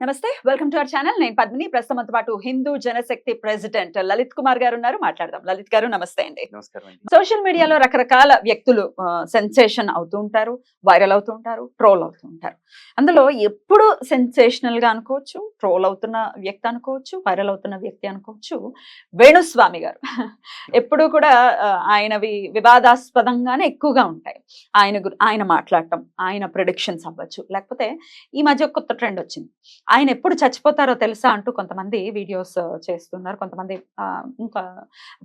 నమస్తే welcome to our channel. నేను పద్మిని. ప్రస్తుతంతో పాటు హిందూ జనశక్తి ప్రెసిడెంట్ లలిత్ కుమార్ గారు ఉన్నారు. మాట్లాడదాం. లలిత్ గారు నమస్తే అండి. సోషల్ మీడియాలో రకరకాల వ్యక్తులు సెన్సేషన్ అవుతూ ఉంటారు వైరల్ అవుతూ ఉంటారు ట్రోల్ అవుతూ ఉంటారు. అందులో ఎప్పుడు సెన్సేషనల్గా అనుకోవచ్చు ట్రోల్ అవుతున్న వ్యక్తి అనుకోవచ్చు వైరల్ అవుతున్న వ్యక్తి అనుకోవచ్చు వేణుస్వామి గారు. ఎప్పుడు కూడా ఆయనవి వివాదాస్పదంగానే ఎక్కువగా ఉంటాయి. ఆయన ఆయన మాట్లాడటం ఆయన ప్రిడిక్షన్స్ అవ్వచ్చు. లేకపోతే ఈ మధ్య కొత్త ట్రెండ్ వచ్చింది. ఆయన ఎప్పుడు చచ్చిపోతారో తెలుసా అంటూ కొంతమంది వీడియోస్ చేస్తున్నారు. కొంతమంది ఇంకా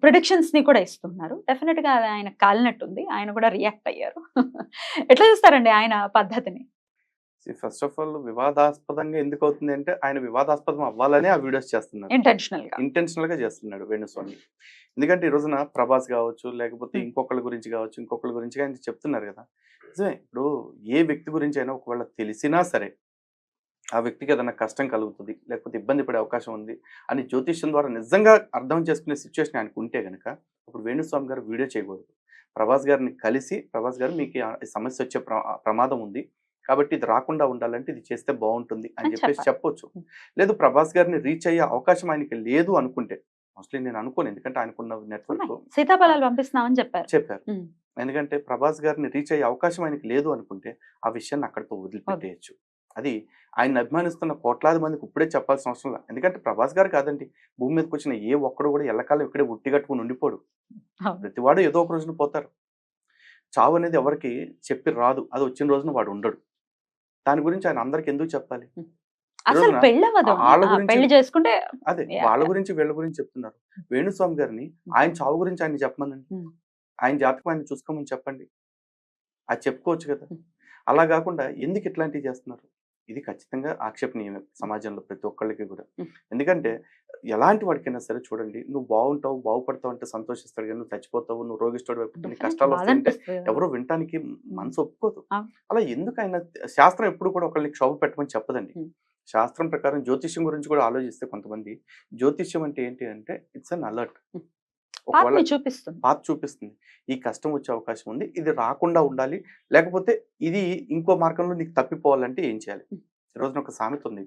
ప్రిడిక్షన్స్ని కూడా ఇస్తున్నారు. డెఫినెట్గా ఆయన కాలినట్టుంది. ఆయన కూడా రియాక్ట్ అయ్యారు. ఎట్లా చూస్తారండి ఆయన పద్ధతిని? ఫస్ట్ ఆఫ్ ఆల్ వివాదాస్పదంగా ఎందుకు అవుతుంది అంటే ఆయన వివాదాస్పదం అవ్వాలని ఆ వీడియోస్ చేస్తున్నాడు ఇంటెన్షనల్గా ఇంటెన్షనల్గా చేస్తున్నాడు వేణుస్వామి. ఎందుకంటే ఈ రోజున ప్రభాస్ కావచ్చు లేకపోతే Hmm. ఇంకొకళ్ళ గురించి కావచ్చు ఇంకొకళ్ళ గురించి ఆయన చెప్తున్నారు కదా. నిజమే. ఇప్పుడు ఏ వ్యక్తి గురించి అయినా ఒకవేళ తెలిసినా సరే ఆ వ్యక్తికి ఏదైనా కష్టం కలుగుతుంది లేకపోతే ఇబ్బంది పడే అవకాశం ఉంది అని జ్యోతిష్యం ద్వారా నిజంగా అర్థం చేసుకునే సిచ్యువేషన్ ఆయనకు ఉంటే గనక ఇప్పుడు వేణుస్వామి గారు వీడియో చేయకూడదు ప్రభాస్ గారిని కలిసి ప్రభాస్ గారు మీకు సమస్య వచ్చే ప్ర- ప్రమాదం ఉంది కాబట్టి ఇది రాకుండా ఉండాలంటే ఇది చేస్తే బాగుంటుంది అని చెప్పేసి. చెప్పొచ్చు లేదు ప్రభాస్ గారిని రీచ్ అయ్యే అవకాశం ఆయనకి లేదు అనుకుంటే మోస్ట్లీ నేను అనుకోను ఎందుకంటే ఆయనకున్న నెట్వర్క్. సీతాఫలాలు పంపిస్తున్నామని చెప్పారు చెప్పారు. ఎందుకంటే ప్రభాస్ గారిని రీచ్ అయ్యే అవకాశం ఆయనకి లేదు అనుకుంటే ఆ విషయాన్ని అక్కడితో వదిలిపెట్టేయచ్చు అది ఆయన అభిమానిస్తున్న కోట్లాది మందికి ఇప్పుడే చెప్పాల్సిన అవసరం లేదు. ఎందుకంటే ప్రభాస్ గారు కాదండి. భూమి మీదకి వచ్చిన ఏ ఒక్కడు కూడా ఎల్లకాలం ఇక్కడే ఉట్టి కట్టుకుని ఉండిపోడు. ప్రతివాడు ఏదో ఒక రోజున పోతారు. చావు అనేది ఎవరికి చెప్పి రాదు. అది వచ్చిన రోజున వాడు ఉండడు. దాని గురించి ఆయన అందరికి ఎందుకు చెప్పాలి? అసలు పెళ్ళి చేసుకుంటే అదే వాళ్ళ. గురించి వీళ్ళ గురించి చెప్తున్నారు. వేణుస్వామి గారిని ఆయన చావు గురించి ఆయన చెప్పమనండి. ఆయన జాతకం ఆయన చూసుకోమని చెప్పండి. అది చెప్పుకోవచ్చు కదా. అలా కాకుండా ఎందుకు ఇట్లాంటివి చేస్తున్నారు? ఇది ఖచ్చితంగా ఆక్షేపణీయమే సమాజంలో ప్రతి ఒక్కళ్ళకి కూడా. ఎందుకంటే ఎలాంటి వాడికైనా సరే చూడండి నువ్వు బాగుంటావు బాగుపడతావు అంటే సంతోషిస్తాడు కానీ నువ్వు చచ్చిపోతావు నువ్వు రోగిస్తాడు వైపు కష్టాలు వస్తాయంటే. ఎవరు వినటానికి మనసు ఒప్పుకోదు. అలా ఎందుకు ఆయన శాస్త్రం ఎప్పుడు కూడా ఒకళ్ళకి క్షోభ పెట్టమని చెప్పదండి. శాస్త్రం ప్రకారం జ్యోతిష్యం గురించి కూడా ఆలోచిస్తే కొంతమంది జ్యోతిష్యం అంటే ఏంటి అంటే ఇట్స్ అన్ అలర్ట్. ఒకవేళ చూపిస్తుంది. పాత చూపిస్తుంది. ఈ కష్టం వచ్చే అవకాశం ఉంది. ఇది రాకుండా ఉండాలి. లేకపోతే ఇది ఇంకో మార్గంలో నీకు తప్పిపోవాలంటే ఏం చేయాలి. ఈ రోజున ఒక సామెత ఉంది.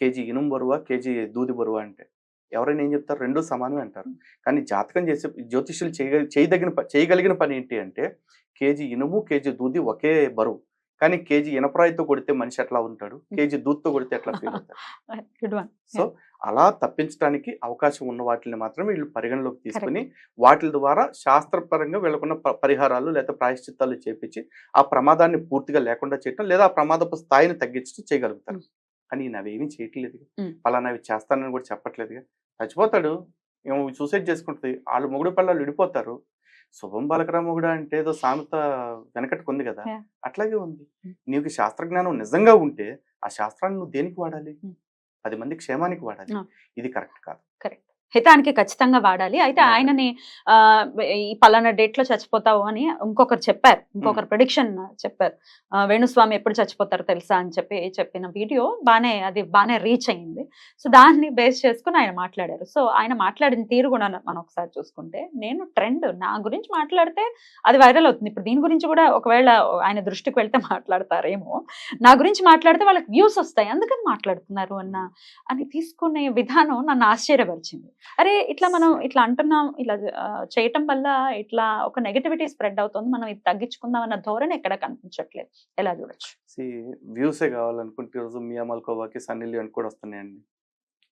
కేజీ ఇనుము బరువా కేజీ దూది బరువా అంటే ఎవరైనా ఏం చెప్తారు? రెండు సమానమే అంటారు. కానీ జాతకం చేసే జ్యోతిష్యులు చేయగలి చేయదగిన చేయగలిగిన పని ఏంటి అంటే కేజీ ఇనుము కేజీ దూది ఒకే బరువు. కానీ కేజీ ఇనపరాయితో కొడితే మనిషి ఎట్లా ఉంటాడు? కేజీ దూద్తో కొడితే ఎట్లా ఫీల్ అవుతాడు? సో అలా తప్పించడానికి అవకాశం ఉన్న వాటిని మాత్రమే వీళ్ళు పరిగణలోకి తీసుకుని వాటి ద్వారా శాస్త్రపరంగా వీళ్ళకున్న పరిహారాలు లేదా ప్రాయశ్చిత్తాలు చేపించి ఆ ప్రమాదాన్ని పూర్తిగా లేకుండా చేయటం లేదా ఆ ప్రమాదపు స్థాయిని తగ్గించడం చేయగలుగుతారు. కానీ ఈయన అవేమీ చేయట్లేదు మ్. పలానా అవి చేస్తానని కూడా చెప్పట్లేదుగా. చచ్చిపోతాడు. ఏమో సూసైడ్ చేసుకుంటుంది. వాళ్ళు మొగుడు పిల్లలు విడిపోతారు. శుభం బలకరామ కూడా అంటే ఏదో సామెత వెనకట్టుకుంది కదా. అట్లాగే ఉంది. నీకు శాస్త్రజ్ఞానం నిజంగా ఉంటే ఆ శాస్త్రాన్ని నువ్వు దేనికి వాడాలి. పది మంది క్షేమానికి వాడాలి. ఇది కరెక్ట్ కాదు. కరెక్ట్. హితానికి ఖచ్చితంగా వాడాలి. అయితే. ఆయనని ఆ, ఈ పలానా డేట్లో చచ్చిపోతావు అని ఇంకొకరు చెప్పారు. ఇంకొకరు ప్రిడిక్షన్ చెప్పారు. వేణుస్వామి ఎప్పుడు చచ్చిపోతారో తెలుసా? అని చెప్పి చెప్పిన వీడియో బానే అది బానే రీచ్ అయింది సో దాన్ని బేస్ చేసుకుని ఆయన మాట్లాడారు. సో ఆయన మాట్లాడిన తీరు కూడా మనం ఒకసారి చూసుకుంటే నేను ట్రెండ్ నా గురించి మాట్లాడితే అది వైరల్ అవుతుంది. ఇప్పుడు దీని గురించి కూడా ఒకవేళ ఆయన దృష్టికి వెళ్తే మాట్లాడతారేమో నా గురించి మాట్లాడితే వాళ్ళకి వ్యూస్ వస్తాయి. అందుకని మాట్లాడుతున్నారు అన్న అని తీసుకునే విధానం నన్ను ఆశ్చర్యపరిచింది. అరే ఇట్లా మనం ఇట్లా అంటున్నాం ఇట్లా చేయటం వల్ల ఇట్లా ఒక నెగటివిటీ స్ప్రెడ్ అవుతుంది. మనం ఇది తగ్గించుకుందాం అన్న ధోరణి ఎక్కడ కనిపించట్లేదు. ఎలా చూడొచ్చు? వ్యూసే కావాలనుకుంటే ఈరోజు మియా మల్కోవాకి సన్నీ లియోన్ కూడా వస్తున్నాయండి.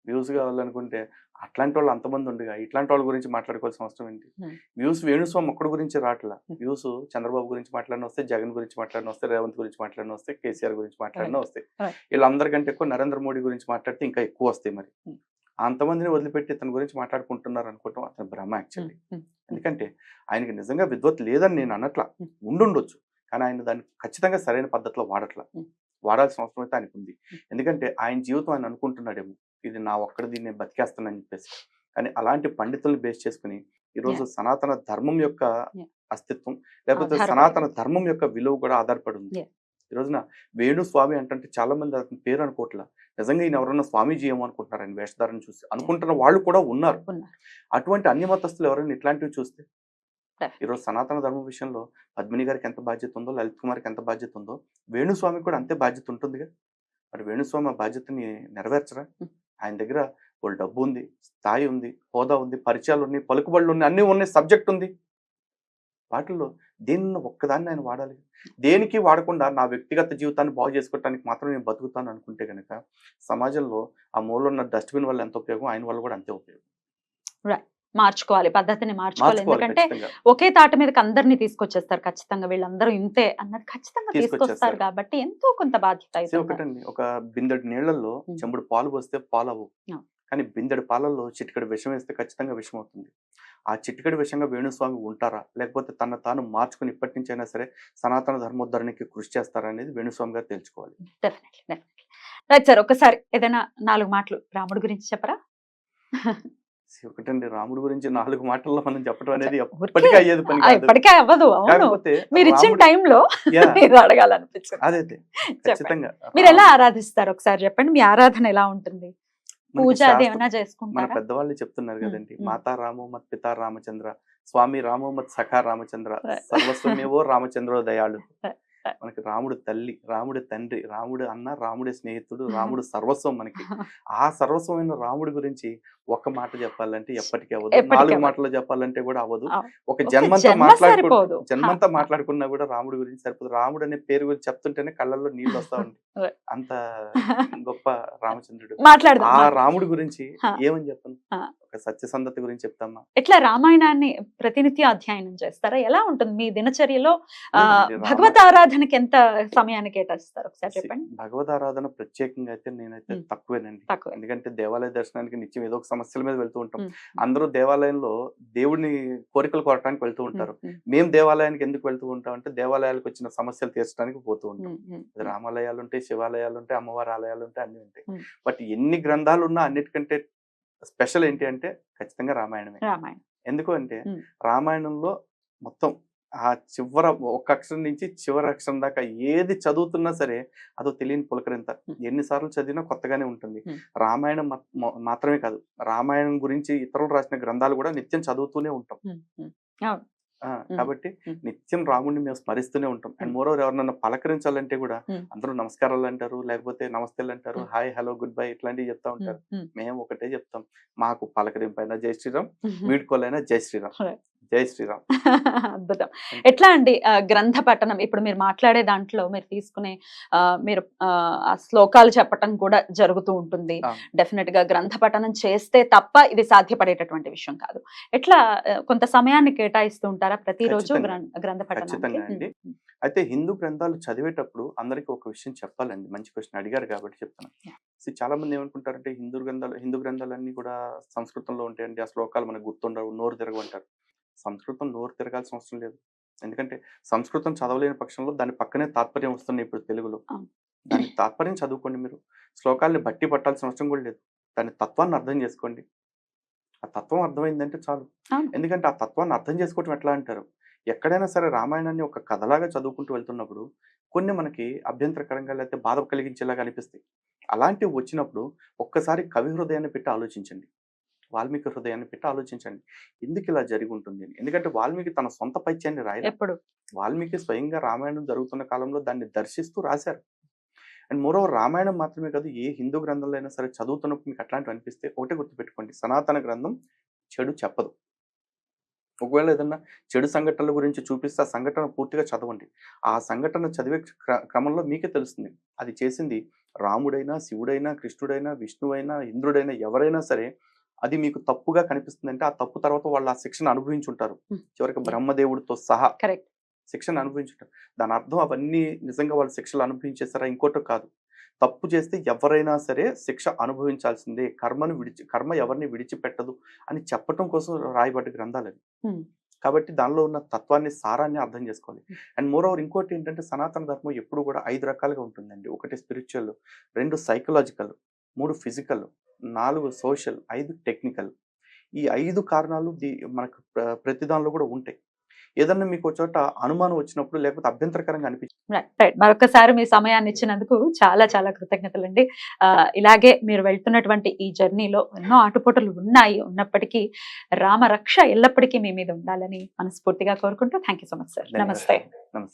వ్యూస్ కావాలనుకుంటే అట్లాంటి వాళ్ళు అంతమంది ఉండగా ఇట్లాంటి వాళ్ళ గురించి మాట్లాడుకోవాల్సిన అవసరం ఏంటి. వ్యూస్ వేణుస్వామి ఒక్కడి గురించి రావట్లా వ్యూస్ చంద్రబాబు గురించి మాట్లాడిన వస్తే జగన్ గురించి మాట్లాడిన వస్తే రేవంత్ గురించి మాట్లాడిన వస్తే కేసీఆర్ గురించి మాట్లాడిన వస్తాయి. Right. వీళ్ళందరికంటే ఎక్కువ నరేంద్ర మోడీ గురించి మాట్లాడితే ఇంకా ఎక్కువ వస్తాయి మరి. అంతమందిని వదిలిపెట్టి ఇతని గురించి మాట్లాడుకుంటున్నారు అనుకోవటం అతని భ్రమ యాక్చువల్లీ. ఎందుకంటే ఆయనకి నిజంగా విద్వత్ లేదని నేను అనట్లా. Hmm. ఉండుండొచ్చు. కానీ ఆయన దాన్ని ఖచ్చితంగా సరైన పద్ధతిలో వాడట్లా. వాడాల్సిన అవసరం అయితే ఆయనకు ఉంది. ఎందుకంటే ఆయన జీవితం ఆయన అనుకుంటున్నాడేమో. ఇది నా ఒక్కడిది నేను బతికేస్తానని చెప్పేసి కానీ అలాంటి పండితుల్ని బేస్ చేసుకుని ఈరోజు సనాతన ధర్మం యొక్క. అస్తిత్వం లేకపోతే సనాతన. ధర్మం యొక్క విలువ కూడా ఆధారపడి ఉంది. ఈ రోజున వేణు స్వామి అంటే చాలా మంది అతని పేరు అనుకోవట్లా నిజంగా ఈయన ఎవరన్నా స్వామీజీ ఏమో అనుకుంటున్నారు ఆయన వేషధారణ చూసి అనుకుంటున్న వాళ్ళు కూడా ఉన్నారు. అటువంటి అన్య మతస్థులు ఎవరైనా ఇట్లాంటివి చూస్తే. ఈరోజు సనాతన ధర్మం విషయంలో పద్మిని గారికి ఎంత బాధ్యత ఉందో లలిత్ కుమార్కి ఎంత బాధ్యత ఉందో వేణుస్వామికి కూడా అంతే బాధ్యత ఉంటుందిగా మరి వేణుస్వామి ఆ బాధ్యతని నెరవేర్చరా. ఆయన దగ్గర వాళ్ళు డబ్బు ఉంది స్థాయి ఉంది హోదా ఉంది పరిచయాలు ఉన్నాయి పలుకుబడులు ఉన్నాయి అన్నీ ఉన్నాయి సబ్జెక్ట్ ఉంది. వాటిల్లో దేన్ని ఒక్కదాన్ని ఆయన వాడాలి. దేనికి వాడకుండా నా వ్యక్తిగత జీవితాన్ని బాగు చేసుకోవడానికి మాత్రం నేను బతుకుతాను అనుకుంటే కనుక సమాజంలో ఆ మూలలో ఉన్న డస్ట్బిన్ వల్ల ఎంత ఉపయోగం? ఆయన వల్ల కూడా అంతే ఉపయోగం. మార్చుకోవాలి పద్ధతిని మార్చుకోవాలి ఎందుకంటే ఒకే తాట మీదకి అందరినీ తీసుకొచ్చేస్తారు ఖచ్చితంగా వీళ్ళందరూ ఇంతే అన్నది ఖచ్చితంగా. తీసుకొస్తారు కాబట్టి ఎంతో కొంత బాధ్యత. ఒకటండి ఒక బిందెడు నీళ్ళలో. చెంబుడు పాలు పోస్తే పాలు అవ్వవు ఆ. కానీ బిందెడు పాలల్లో చిటికెడు విషం వేస్తే ఖచ్చితంగా విషం అవుతుంది ఆ చిటికెడు విషంగా వేణుస్వామి ఉంటారా లేకపోతే తన తాను మార్చుకుని ఇప్పటి నుంచి అయినా సరే సనాతన ధర్మోద్ధరణకి కృషి చేస్తారా అనేది వేణుస్వామి గారు తెలుసుకోవాలి డెఫినెట్లీ డెఫినెట్లీ రైట్ సార్ ఒకసారి ఏదైనా నాలుగు మాటలు రాముడి గురించి చెప్పరా ఒకటండి రాముడి గురించి నాలుగు మాటల్లో మనం చెప్పడం అనేది ఎప్పటికీ అయ్యేది పని ఇప్పటికే అవ్వదు కాకపోతే మీరు ఇచ్చిన టైంలో Yeah, ఇది అడగాలనిపించింది అదే అదే. ఖచ్చితంగా మీరు ఎలా ఆరాధిస్తారు ఒకసారి చెప్పండి మీ ఆరాధన ఎలా ఉంటుంది పూజ మన పెద్దవాళ్ళు చెప్తున్నారు కదండి. మాతా రామో మత్ పితా రామచంద్ర స్వామి రామో మత్ సఖా రామచంద్ర. సర్వస్వమేవో రామచంద్రో దయాళు. మనకి రాముడు తల్లి రాముడు తండ్రి రాముడు అన్న రాముడి స్నేహితుడు రాముడు సర్వస్వం మనకి ఆ సర్వస్వమైన రాముడి గురించి ఒక్క మాట చెప్పాలంటే ఎప్పటికీ అవ్వదు నాలుగు. మాటలు చెప్పాలంటే కూడా అవ్వదు ఒక ఒక జన్మంతా జన్మ మాట్లాడుకు సరిపోదు. జన్మంతా. మాట్లాడుకున్నా కూడా రాముడి గురించి సరిపోదు రాముడు అనే పేరు గురించి చెప్తుంటేనే కళ్ళల్లో నీళ్ళు వస్తా ఉంటాయి. అంత గొప్ప రామచంద్రుడు ఆ. రాముడి గురించి. ఏమని చెప్పను. ఒక సత్యసంధత గురించి చెప్తామా ఎట్లా రామాయణాన్ని ప్రతినిత్యం అధ్యయనం చేస్తారా ఎలా ఉంటుంది మీ దినచర్యలో భగవత్ ఆరాధనకి ఎంత సమయాన్ని కేటాయిస్తారు? ఒకసారి చెప్పండి. భగవద్ ఆరాధన ప్రత్యేకంగా అయితే నేనైతే. తక్కువేనండి. తక్కువ. ఎందుకంటే దేవాలయ దర్శనానికి నిత్యం ఏదో ఒక సమస్యల మీద వెళ్తూ ఉంటాం. అందరూ దేవాలయంలో దేవుడిని కోరికలు కోరటానికి వెళ్తూ ఉంటారు. మేము దేవాలయానికి ఎందుకు వెళ్తూ ఉంటాం అంటే దేవాలయాలకు వచ్చిన సమస్యలు తీర్చడానికి పోతూ ఉంటాం. రామాలయాలు ఉంటాయి శివాలయాలు ఉంటాయి అమ్మవారి ఆలయాలు ఉంటాయి అన్ని ఉంటాయి. బట్ ఎన్ని గ్రంథాలు ఉన్నా అన్నిటికంటే స్పెషల్ ఏంటి అంటే ఖచ్చితంగా రామాయణమే. రామాయణం. ఎందుకు అంటే. రామాయణంలో మొత్తం ఆ చివర ఒక్క అక్షరం నుంచి చివరి అక్షరం దాకా ఏది చదువుతున్నా సరే అదో తెలియని పులకరింత. ఎన్నిసార్లు చదివినా కొత్తగానే ఉంటుంది. రామాయణం మాత్రమే కాదు రామాయణం గురించి ఇతరులు రాసిన గ్రంథాలు కూడా నిత్యం చదువుతూనే ఉంటాం. కాబట్టి. నిత్యం రాముడిని మేము స్మరిస్తూనే ఉంటాం అండ్ ఉమ్. మోర్ ఓవర్ ఎవరినన్నా పలకరించాలంటే కూడా. అందరూ నమస్కారాలు అంటారు లేకపోతే నమస్తేలు అంటారు. హాయ్ హలో గుడ్ బై ఇట్లాంటివి చెప్తా ఉంటారు మేము ఒకటే చెప్తాం మాకు పలకరింపైనా జై శ్రీరామ్. వీడుకోలైనా జై శ్రీరామ్. జై శ్రీరామ్. అద్భుతం. ఎట్లా అండి గ్రంథ పఠనం? ఇప్పుడు మీరు మాట్లాడే దాంట్లో మీరు తీసుకునే మీరు ఆ, శ్లోకాలు చెప్పటం కూడా జరుగుతూ ఉంటుంది. డెఫినెట్గా గ్రంథ పఠనం చేస్తే తప్ప ఇది సాధ్యపడేటటువంటి విషయం కాదు. ఎట్లా కొంత సమయాన్ని కేటాయిస్తూ ఉంటారా ప్రతిరోజు గ్రంథ అండి. అయితే హిందూ గ్రంథాలు చదివేటప్పుడు అందరికీ ఒక విషయం చెప్పాలండి. మంచి క్వశ్చన్ అడిగారు కాబట్టి చెప్తాను చాలా మంది ఏమనుకుంటారంటే హిందూ గ్రంథాలు హిందూ గ్రంథాలన్నీ కూడా సంస్కృతంలో ఉంటాయండి. ఆ శ్లోకాలు మనకు గుర్తుండవు నోరు తిరగమంటారు సంస్కృతం నోరు తిరగాల్సిన అవసరం లేదు. ఎందుకంటే సంస్కృతం చదవలేని పక్షంలో దాని పక్కనే తాత్పర్యం వస్తుంది ఇప్పుడు తెలుగులో. దాని తాత్పర్యం చదువుకోండి మీరు. శ్లోకాల్ని బట్టి పట్టాల్సిన అవసరం కూడా లేదు. దాని తత్వాన్ని అర్థం చేసుకోండి. ఆ తత్వం అర్థమైందంటే చాలు. ఎందుకంటే ఆ తత్వాన్ని అర్థం చేసుకోవటం ఎట్లా అంటారు? ఎక్కడైనా సరే రామాయణాన్ని ఒక కథలాగా చదువుకుంటూ వెళ్తున్నప్పుడు కొన్ని మనకి అభ్యంతరకరంగా లేకపోతే బాధ కలిగించేలాగా అనిపిస్తాయి. అలాంటివి వచ్చినప్పుడు ఒక్కసారి కవి హృదయాన్ని పెట్టి ఆలోచించండి. వాల్మీకి హృదయాన్ని పెట్టి ఆలోచించండి. ఎందుకు ఇలా జరిగి ఉంటుంది అని. ఎందుకంటే వాల్మీకి తన సొంత పైత్యాన్ని రాయలేదు. ఎప్పుడు? వాల్మీకి స్వయంగా రామాయణం జరుగుతున్న కాలంలో దాన్ని దర్శిస్తూ రాశారు. అండ్ మోరోవర్ రామాయణం మాత్రమే కాదు ఏ హిందూ గ్రంథంలో అయినా సరే చదువుతున్నప్పుడు మీకు అట్లాంటివి అనిపిస్తే ఒకటే గుర్తుపెట్టుకోండి. సనాతన గ్రంథం చెడు చెప్పదు. ఒకవేళ ఏదన్నా చెడు సంఘటనల గురించి చూపిస్తే ఆ సంఘటన పూర్తిగా చదవండి. ఆ సంఘటన చదివే క్ర- క్రమంలో మీకే తెలుస్తుంది. అది చేసింది రాముడైనా శివుడైనా కృష్ణుడైనా విష్ణువైనా ఇంద్రుడైనా ఎవరైనా సరే అది మీకు తప్పుగా కనిపిస్తుందంటే ఆ తప్పు తర్వాత వాళ్ళు ఆ శిక్షణ అనుభవించి ఉంటారు Hmm. చివరికి బ్రహ్మదేవుడితో సహా కరెక్ట్. శిక్షణ అనుభవించుంటారు. దాని అర్థం అవన్నీ నిజంగా వాళ్ళు శిక్షలు అనుభవించేస్తారా ఇంకోటో కాదు. తప్పు చేస్తే ఎవరైనా సరే శిక్ష అనుభవించాల్సిందే. కర్మను విడిచి కర్మ ఎవరిని విడిచిపెట్టదు అని చెప్పటం కోసం రాయబడ్డ గ్రంథాలు అవి. కాబట్టి దానిలో ఉన్న తత్వాన్ని సారాన్ని అర్థం చేసుకోవాలి. అండ్ మోర్ ఓవర్ ఇంకోటి ఏంటంటే సనాతన ధర్మం ఎప్పుడు కూడా ఐదు రకాలుగా ఉంటుందండి. ఒకటి స్పిరిచువల్ రెండు సైకలాజికల్ మూడు ఫిజికల్. నాలుగు సోషల్ ఐదు టెక్నికల్. ఈ ఐదు కారణాలు దీ మనకు ప్ర- ప్రతి దానిలో కూడా ఉంటాయి. ఏదన్నా మీకు ఒక చోట అనుమానం వచ్చినప్పుడు లేకపోతే అభ్యంతరకరంగా అనిపించి రైట్ రైట్. మరొకసారి మీ సమయాన్ని ఇచ్చినందుకు చాలా చాలా కృతజ్ఞతలండి. ఆ, ఇలాగే మీరు వెళ్తున్నటువంటి ఈ జర్నీలో ఎన్నో ఆటుపోటులు ఉన్నాయి. ఉన్నప్పటికీ రామరక్ష ఎల్లప్పటికీ మీ మీద ఉండాలని మనస్ఫూర్తిగా కోరుకుంటూ థ్యాంక్ సో మచ్ సార్. నమస్తే. నమస్తే.